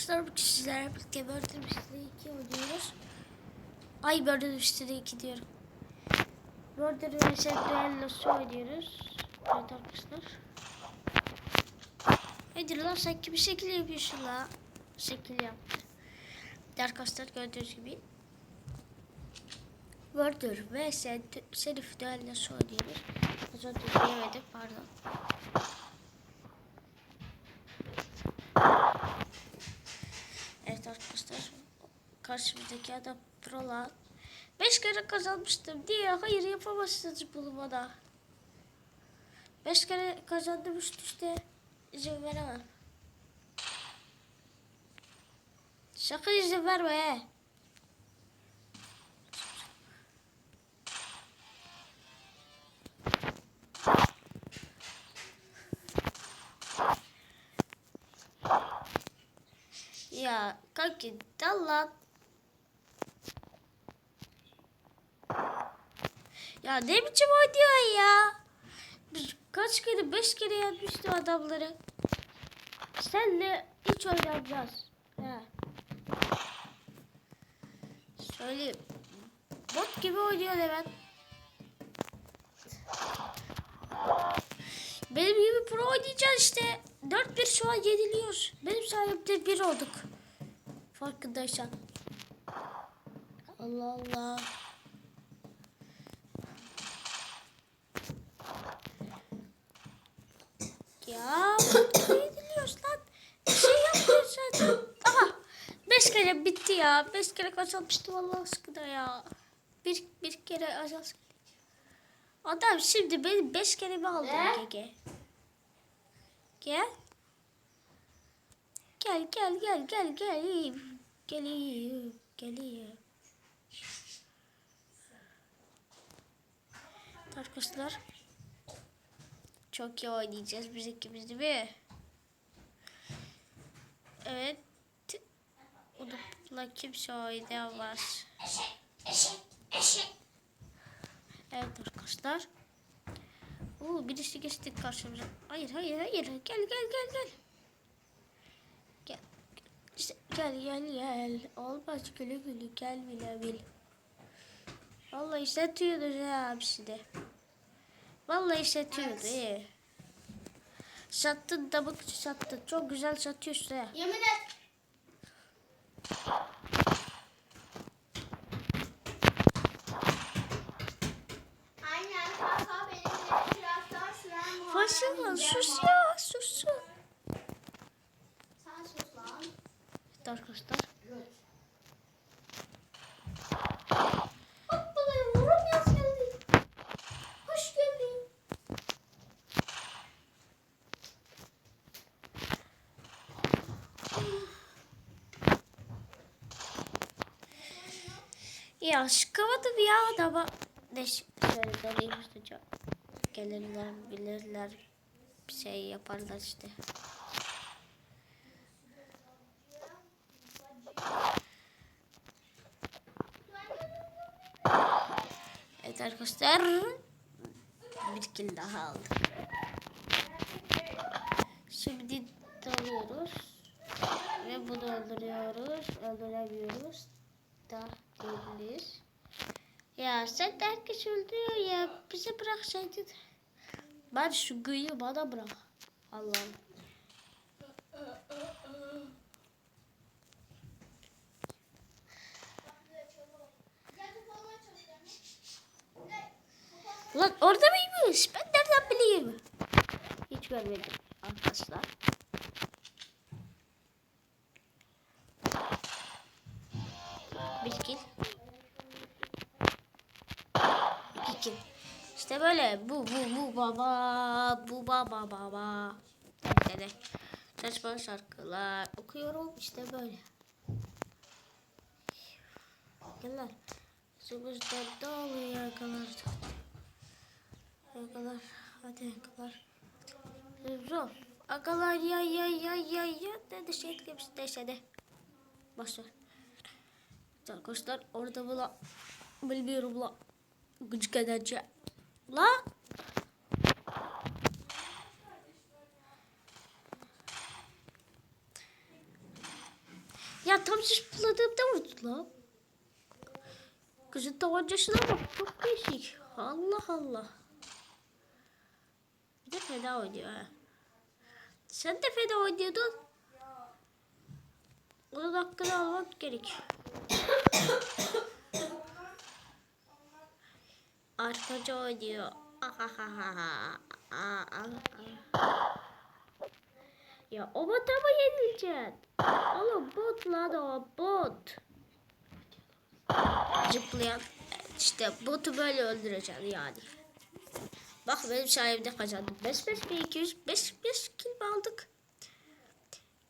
Arkadaşlar bugün sizlerle birlikte Murder Mystery 2 oynuyoruz. Ay Murder Mystery 2 diyorum. Murder vs. Duello'su oynuyoruz. Evet arkadaşlar. Haydi lan sen kimi şekil yapıyorsun la? Şekil yaptı. Arkadaşlar gördüğünüz gibi. Murder vs. Serif Duello'su oynuyoruz. Az önce diyemedim pardon. Evet arkadaşlar karşımızdaki adam Prolan. Beş kere kazanmıştım diye hayır yapamazsınız bunu bana. Beş kere kazandım üst üste izin veremem. Sakın izin verme he. Ya kanki dal lan. Ya ne biçim oynuyor ya? Kaç kere beş kere yenmişti adamları. Senle hiç oynayacağız. He. Söyleyeyim. Bot gibi oynuyor hemen. Benim gibi pro oynayacağız işte. 4-1 şu an yeniliyoruz. Benim sayemde 1 olduk. Farkındaysan. Allah Allah. Ya yeniliyoruz lan. Bir şey yapmıyoruz zaten. Aha. 5 kere bitti ya. 5 kere kazanmıştım Allah aşkına ya. Bir, bir kere az Adam şimdi benim 5 kere mi aldı Gege? Gel. Gel gel gel gel gel. Geleyim. Geleyim. Arkadaşlar. Çok iyi oynayacağız biz ikimiz değil mi? Evet. Unutla kimse oynayamaz. Evet arkadaşlar. Oo, birisi geçti karşımıza. Hayır hayır hayır. Gel gel gel gel. Gel. İşte, gel gel gel. Olmaz gülü gülü gel bile bil. Vallahi işletiyordu ya abisi de. Vallahi işletiyordu iyi. Sattın da bak sattın. Çok güzel satıyorsun ya. Yemin et. Faşın sus ya sus. Sen sus lan. Evet arkadaşlar. Ya sıkamadım ya adama. Ne döneyim hızlıca. Gelirler bilirler. Bir şey yaparlar işte. Evet arkadaşlar. Bir kill daha aldım. Şimdi dalıyoruz. Ve bunu öldürüyoruz. Öldüremiyoruz. Da değiliz. Ya sen herkes öldürüyor ya. Bizi bıraksaydın. Ben şu gıyı bana bırak. Allah'ım. Lan orada mıymış? Ben nereden bileyim? Hiç görmedim arkadaşlar. Bir kill. Kill. İşte böyle bu bu bu baba bu baba baba. Dede. Saçma şarkılar okuyorum işte böyle. Yakalar. Sımızda dolu yakalar. Yakalar. Hadi yakalar. Zor. Agalar ya ya ya ya ya dedi şeklim işte Başlar. Arkadaşlar orada bu la bilmiyorum la gıcık edici. La ben tam zıpladığımda vurdu lan. Kızın tabancasına bak çok değişik. Allah Allah. Bir de fena oynuyor ha. Sen de fena oynuyordun. Onun hakkını almak gerek. Arkacı oynuyor. Ya o bota mı yenileceksin? Oğlum bot lan o bot. Zıplayan. İşte botu böyle öldüreceksin yani. Bak benim sayemde kazandım. 5 5 1 200 5 5 kill aldık?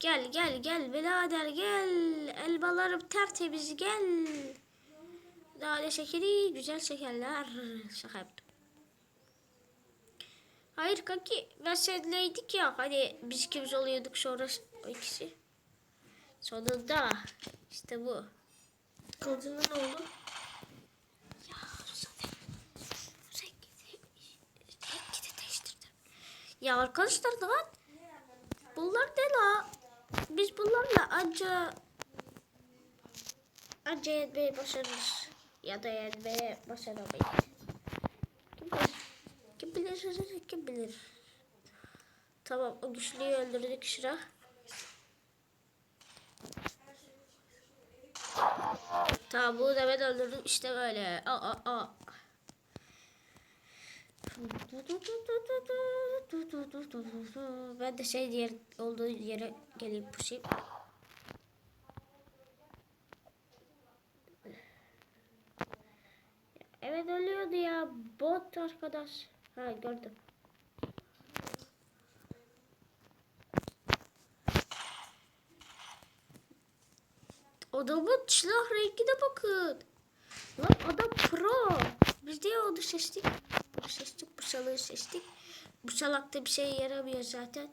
Gel gel gel birader gel. Elmalarım tertemiz gel. Nane şekeri güzel şekerler. Şaka yaptım. Hayır kanki ben seninleydik ya hani biz ikimiz oluyorduk sonra o ikisi. Sonunda işte bu. Kılıcının ne oldu? Ya zaten rengi de değiştirdim. Ya arkadaşlar lan bunlar ne la? Biz bunlarla anca anca yenmeyi başarırız. Ya da yenmeye başaramayız. Kim bilir? Kim bilir? Kim bilir? Tamam o güçlüyü öldürdük şura. Tamam bunu da ben öldürdüm işte böyle. Aa, aa, aa. Ben de şey diğer olduğu yere geleyim pusayım. Evet ölüyordu ya. Bot arkadaş. Ha gördüm. Adamın silah rengine bakın. Lan adam pro. Biz niye onu seçtik? Seçtik, bu salığı seçtik. Bu salakta bir şey yaramıyor zaten.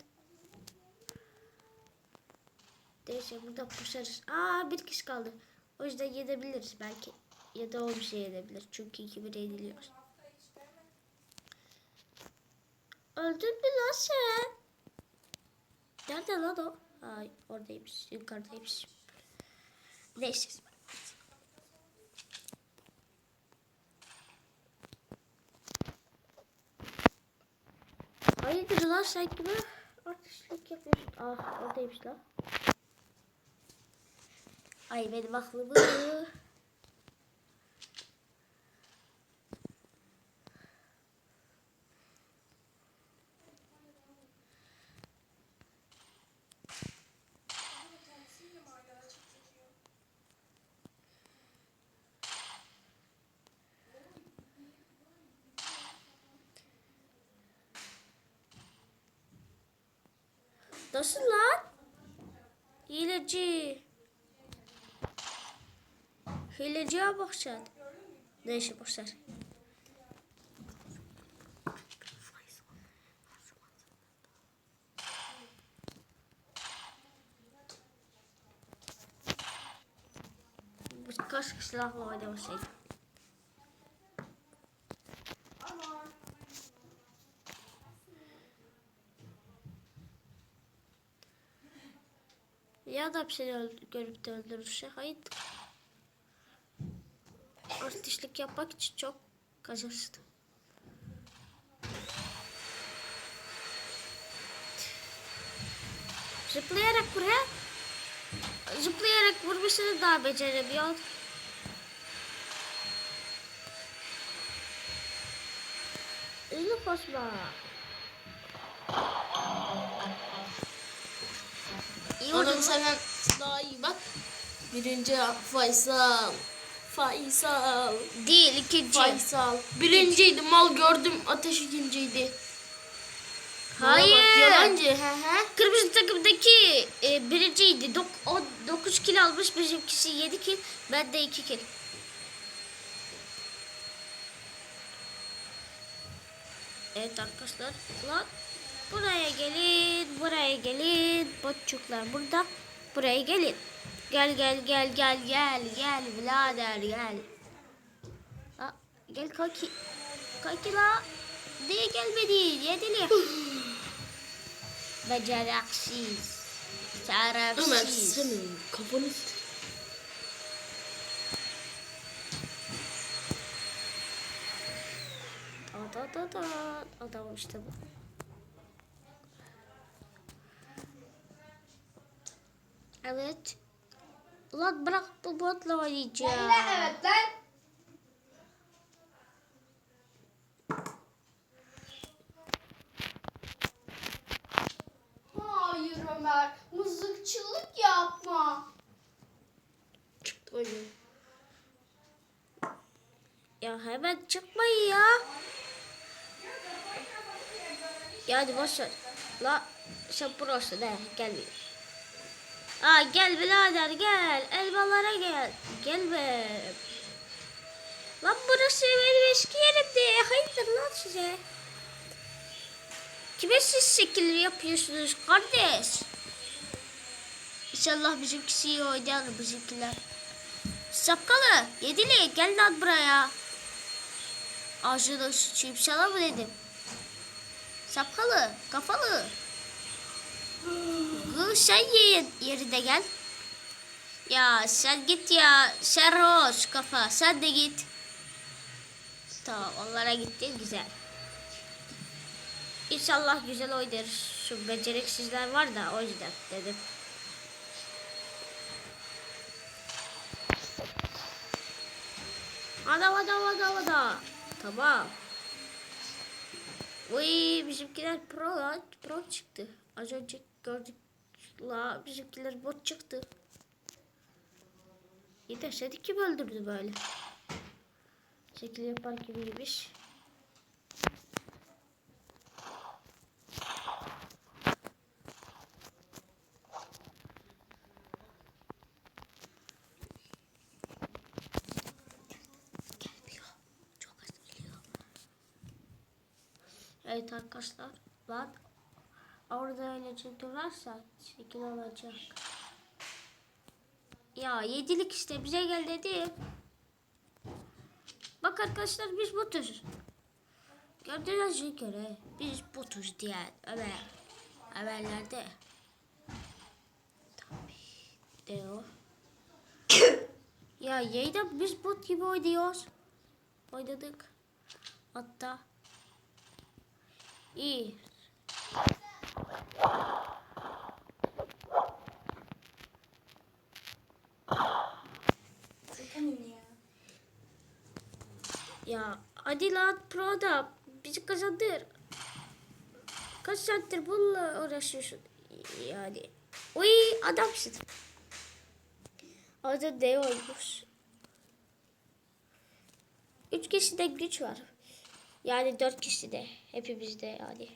Neyse burada pusarız. Aa bir kişi kaldı. O yüzden yenebiliriz belki. Ya da o bir şey yenebilir. Çünkü iki bir yeniliyor. Öldün mü lan sen? Nerede lan o? Ay oradaymış. Yukarıdaymış. Neyse. Hayırdır lan sen kime artistlik yapıyorsun? Ah oradaymış lan. Ay benim aklımı. Nasıl lan? Hileci. Hileciye bak sen. Neyse boşver. Birkaç silahla oynamasaydım. Adam seni öld- görüp de öldürürse hayır. Artistlik yapmak için çok kazanırsın. Zıplayarak buraya zıplayarak vurmasını daha beceremiyor. Hızlı koşma. İyi Onu oyun. seven daha iyi bak. Birinci Faysal. Faysal. Değil ikinci. Faysal. Birinciydi mal gördüm ateş ikinciydi. Bana bak, Hayır. Yalancı he he. Kırmızı takımdaki e, birinciydi. Dok, o 9 kill almış. Bizimkisi 7 kill. Ben de 2 kill. Evet arkadaşlar. Lan buraya gelin. Buraya gelin. Botçuklar burada. Buraya gelin. Gel gel gel gel gel gel birader gel. Aa, gel kaki. Kaki la. Diye gelmedi. Yedilir. Beceraksız. Çaresiz. Ömer senin kafanı Da da da da. Adam işte bu. Evet. Ulan bırak bu botla oynayacağım. evet lan. Hayır Ömer. Mızıkçılık yapma. Çıktı oyun. Ya hemen çıkmayın ya. Ya hadi boş ver. La sen prosun he gel bir. Aa gel birader gel. Elmalara gel. Gel be. Lan burası benim eski yerimdi. Hayırdır lan size? Kime siz şekil yapıyorsunuz kardeş? İnşallah bizimkisi iyi oynar bizimkiler. Şapkalı, yedili gel lan buraya. Ağzını sıçayım sana mı dedim? Şapkalı, kafalı. Sen ye yerine gel. Ya sen git ya. Serhoş kafa sen de git. Tamam onlara gittin güzel. İnşallah güzel oynarız. Şu beceriksizler var da o yüzden dedim. Adam adam adam adam. Tamam. Uy bizimkiler pro lan. Pro çıktı. Az önce gördük. La bizimkiler bot çıktı. İyi de seni kim öldürdü böyle? Şekil yapar gibiymiş. Evet arkadaşlar. Lan orada öyle durarsa şekil olacak. Ya yedilik işte bize gel dedi. Bak arkadaşlar biz botuz. Gördüğünüz göre biz botuz diye Ömer. Haberlerde. Tabii. O. Ya yayda biz bot gibi oynuyoruz. Oynadık. Hatta. İyi. Ya hadi lan pro da bizi kazandır. Kaç saattir bununla uğraşıyorsun? Yani. Uy adamsın. Orada D olmuş. Üç kişide güç var. Yani dört kişide. Hepimizde yani.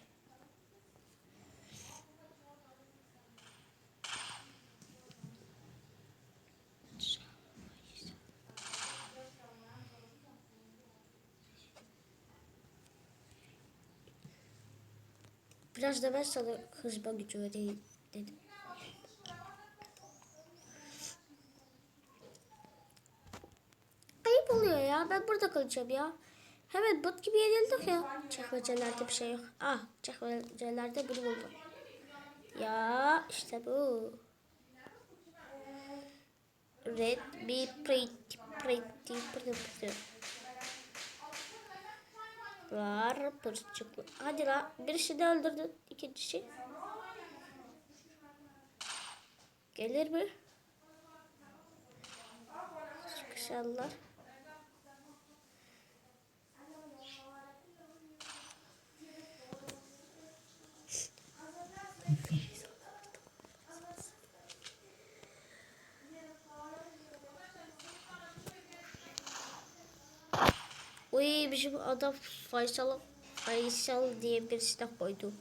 Biraz da ben sana hızma gücü ödeyim dedim. Ayıp oluyor ya. Ben burada kalacağım ya. Hemen bot gibi yenildik ya. Çekmecelerde bir şey yok. Ah çekmecelerde bunu buldum. Ya işte bu. Red be pretty pretty pretty pretty. Var pırçıklı. Hadi la birisi de öldürdü ikincisi. Gelir mi? İnşallah. Uy bizim adam Faysal Faysal diye birisi de koydu.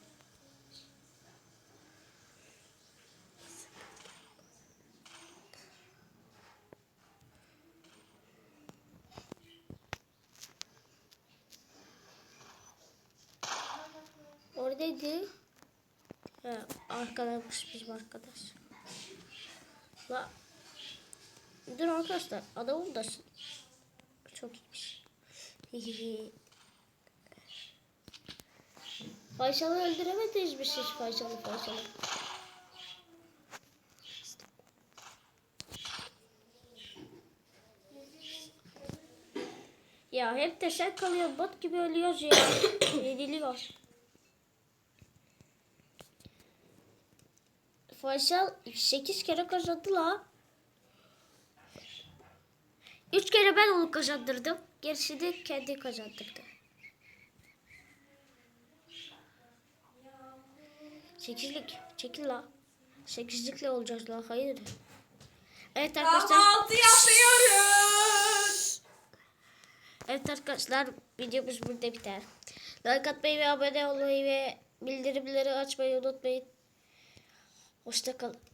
Oradaydı. Ha, arkadaş bizim arkadaş. La. Dur arkadaşlar adamım da çok iyiymiş. Faysal'ı öldüremediniz mi siz Faysal'ı Faysal'ı? Ya hep de sen kalıyor bot gibi ölüyoruz ya. Yeniliyor. Faysal 8 kere kazandı la. 3 kere ben onu kazandırdım. Gerisi de kendi kazandırdı. Sekizlik. Çekil la. Sekizlikle olacağız la. Hayır. Evet arkadaşlar. Kahvaltı yapıyoruz. Evet arkadaşlar videomuz burada biter. Like atmayı ve abone olmayı ve bildirimleri açmayı unutmayın. Hoşçakalın.